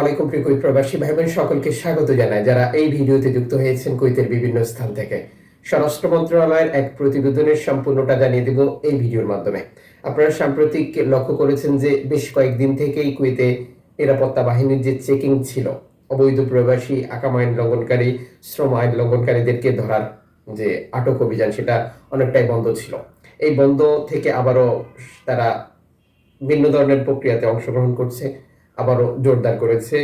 আলাইকুম প্রিয় প্রবাসী ভাই বোন সকলকে স্বাগত জানাই। যারা এই ভিডিওতে যুক্ত হয়েছেন বিভিন্ন স্থান থেকে, স্বরাষ্ট্র মন্ত্রণালয়ের এক প্রতিবেদনের সম্পূর্ণটা জানিয়ে দেব এই ভিডিওর মাধ্যমে। আপনারা সাম্প্রতিক লক্ষ্য করেছেন যে বেশ কয়েকদিন থেকেই কুইতে নিরাপত্তা বাহিনীর যে চেকিং ছিল, অবৈধ প্রবাসী আকাম আইন লঙ্ঘনকারী, শ্রম আইন লঙ্ঘনকারীদেরকে ধরার যে আটক অভিযান, সেটা অনেকটাই বন্ধ ছিল। এই বন্ধ থেকে আবারও তারা ভিন্ন ধরনের প্রক্রিয়াতে অংশগ্রহণ করছে। আবারও জোরদার করেছে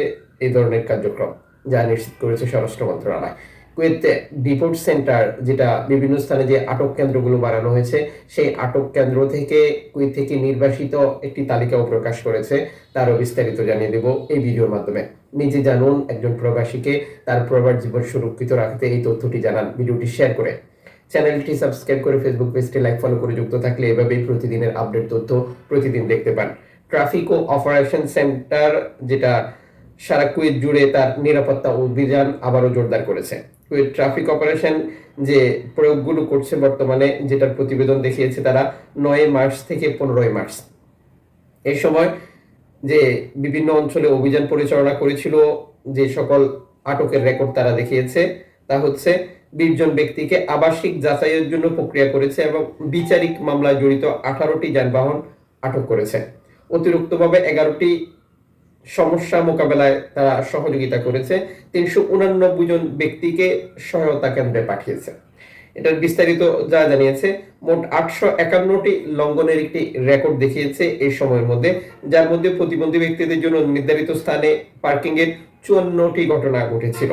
এই ধরনের কার্যক্রম, যা নিশ্চিত করেছে স্বরাষ্ট্র মন্ত্রণালয়। কুয়েতে ডিপোর্ট সেন্টার, যেটা বিভিন্ন স্থানে যে আটক কেন্দ্রগুলো বানানো হয়েছে, সেই আটক কেন্দ্র থেকে কুয়েত থেকে নির্বাসিত একটি তালিকাও প্রকাশ করেছে। তারও বিস্তারিত জানিয়ে দেব এই ভিডিওর মাধ্যমে। নিজে জানুন একজন প্রবাসীকে তার প্রবাস জীবন সুরক্ষিত রাখতে এই তথ্যটি জানান ভিডিওটি শেয়ার করে। চ্যানেলটি সাবস্ক্রাইব করে ফেসবুক পেজটি লাইক, ফলো করে যুক্ত থাকলে এভাবেই প্রতিদিনের আপডেট তথ্য প্রতিদিন দেখতে পান। ট্রাফিক ও অপারেশন সেন্টার, যেটা সারা কুয়েত জুড়ে তার নিরাপত্তা অভিযান আবারও জোরদার করেছে। কুয়েত ট্রাফিক অপারেশন যে প্রয়োগগুলো করছে বর্তমানে, যেটার প্রতিবেদন দেখিয়েছে তারা নয় মার্চ থেকে পনেরোই মার্চ। এই সময় যে বিভিন্ন অঞ্চলে অভিযান পরিচালনা করেছিল যে সকল আটকের রেকর্ড তারা দেখিয়েছে, তা হচ্ছে বিশ জন ব্যক্তিকে আবাসিক যাচাইয়ের জন্য প্রক্রিয়া করেছে এবং বিচারিক মামলায় জড়িত আঠারোটি যানবাহন আটক করেছে। অতিরিক্তভাবে এগারোটি সমস্যা মোকাবেলায় তারা সহযোগিতা করেছে। তিনশো উনানব্বই জন ব্যক্তিকে সহায়তা কেন্দ্রে পাঠিয়েছে। এটার বিস্তারিত যা জানিয়েছে, মোট আটশো একান্নটি লঙ্ঘনের একটি রেকর্ড দেখিয়েছে এই সময়ের মধ্যে, যার মধ্যে প্রতিবন্ধী ব্যক্তিদের জন্য নির্ধারিত স্থানে পার্কিং এর চুয়ান্নটি ঘটনা ঘটেছিল।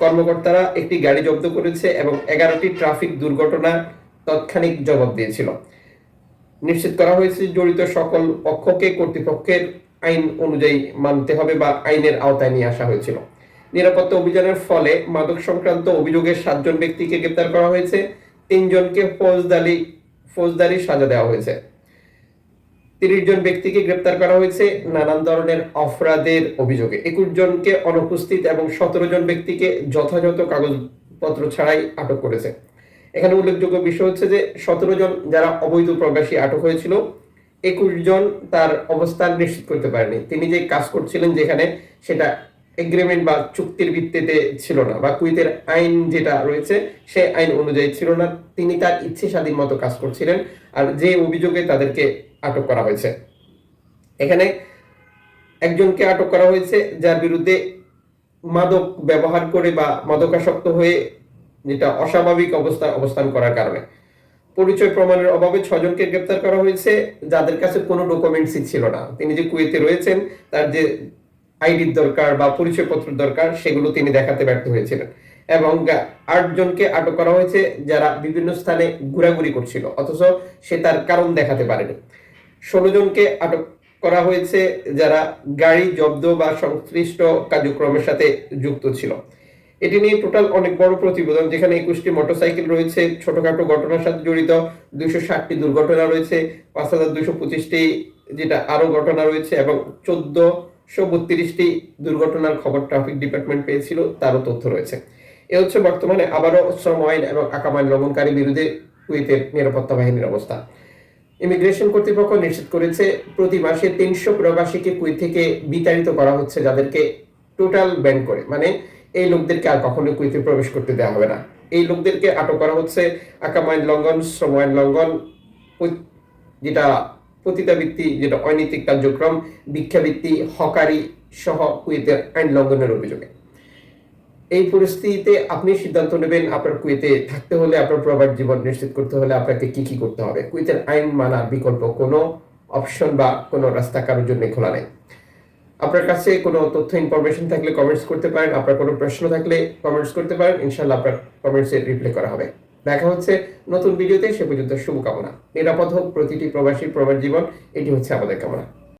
কর্মকর্তারা একটি গাড়ি জব্দ করেছে এবং এগারোটি ট্রাফিক দুর্ঘটনা তাৎক্ষণিক জবাব দিয়েছিল। নিশ্চিত করা হয়েছে, জড়িত সকল পক্ষকে, কর্তৃপক্ষের আইন অনুযায়ী মানতে হবে বা আইনের আওতায় নিয়ে আসা হয়েছিল। নিরাপত্তা অভিযানের ফলে মাদক সংক্রান্ত অভিযোগে সাতজন ব্যক্তিকে গ্রেপ্তার করা হয়েছে, তিনজনকে ফৌজদারি ফৌজদারি সাজা দেওয়া হয়েছে। তিরিশ জন ব্যক্তিকে গ্রেপ্তার করা হয়েছে নানান ধরনের অপরাধের অভিযোগে। একুশ জনকে অনুপস্থিত এবং সতেরো জন ব্যক্তিকে যথাযথ কাগজপত্র ছাড়াই আটক করেছে। এখানে উল্লেখযোগ্য বিষয় হচ্ছে যে সতেরো জন যারা অবৈধ প্রবাসী আটক হয়েছিল, একুশ জন তার অবস্থান নিশ্চিত করতে পারেনি। তিনি যে কাজ করছিলেন যেখানে সেটা এগ্রিমেন্ট বা চুক্তির ভিত্তিতে ছিল না বা কুইতের আইন যেটা রয়েছে সে আইন অনুযায়ী ছিল না। তিনি তার ইচ্ছে স্বাধীন মতো কাজ করছিলেন আর যে অভিযোগে তাদেরকে আটক করা হয়েছে। এখানে একজনকে আটক করা হয়েছে যার বিরুদ্ধে মাদক ব্যবহার করে বা মাদকাসক্ত হয়ে যেটা অস্বাভাবিক অবস্থা অবস্থান করার কারণে। পরিচয় প্রমাণের অভাবে ছজনকে গ্রেপ্তার করা হয়েছে, যাদের কাছে কোনো ডকুমেন্টসই ছিল না। তিনি যে কুয়েতে রয়েছেন, তার যে আইডির দরকার বা পরিচয়পত্র দরকার, সেগুলো তিনি দেখাতে ব্যর্থ হয়েছিলেন। এবং আটজনকে আটক করা হয়েছে, যারা বিভিন্ন স্থানে ঘোরাঘুরি করছিল, অথচ সে তার কারণ দেখাতে পারেনি। ষোলো জনকে আটক করা হয়েছে, যারা গাড়ি, জব্দ বা সংশ্লিষ্ট কার্যক্রমের সাথে যুক্ত ছিল। এটি নিয়ে টোটাল অনেক বড় প্রতিবেদন, যেখানে একুশটি মোটরসাইকেল রয়েছে, ছোটখাটো ঘটনার সাথে জড়িত, দুইশো ষাটটি দুর্ঘটনা রয়েছে, পাঁচ হাজার দুইশো পঁচিশটি যেটা আরও ঘটনা রয়েছে, এবং চোদ্দশো বত্রিশটি দুর্ঘটনার খবর ট্রাফিক ডিপার্টমেন্ট পেয়েছিল, তারও তথ্য রয়েছে। এ হচ্ছে বর্তমানে আবারও শ্রম আইন এবং আকাম আইন লঙ্ঘনকারী বিরুদ্ধে কুয়েতের নিরাপত্তা বাহিনীর অবস্থা। ইমিগ্রেশন কর্তৃপক্ষ নিশ্চিত করেছে, প্রতি মাসে তিনশো প্রবাসীকে কুয়েত থেকে বিতাড়িত করা হচ্ছে, যাদেরকে টোটাল ব্যান করে। মানে এই লোকদেরকে আর কখনো কুয়েতে প্রবেশ করতে দেওয়া হবে না। এই লোকদেরকে আটক করা হচ্ছে আকাম আইন লঙ্ঘন, শ্রম আইন লঙ্ঘন যেটা পতিতাবৃত্তি যেটা অনৈতিক কার্যক্রম, ভিক্ষাবৃত্তি, হকারি সহ কুয়েতের আইন লঙ্ঘনের অভিযোগে। এই পরিস্থিতিতে আপনি সিদ্ধান্ত নেবেন আপনার কুয়েতে থাকতে হলে, আপনার প্রবাস জীবন নিশ্চিত করতে হলে আপনাকে কি কি করতে হবে। কুয়েতের আইন মানার বিকল্প কোনো অপশন বা কোনো রাস্তা কারোর জন্য খোলা নেই। আপনার কাছে কোনো তথ্য ইনফরমেশন থাকলে কমেন্টস করতে পারেন, আপনার কোনো প্রশ্ন থাকলে কমেন্টস করতে পারেন ইনশাল্লাহ আপনার কমেন্টস এর রিপ্লাই করা হবে। দেখা হচ্ছে নতুন ভিডিওতে সে পর্যন্ত শুভকামনা। নিরাপদ হোক প্রতিটি প্রবাসী, প্রবাস জীবন, এটি হচ্ছে আমাদের কামনা।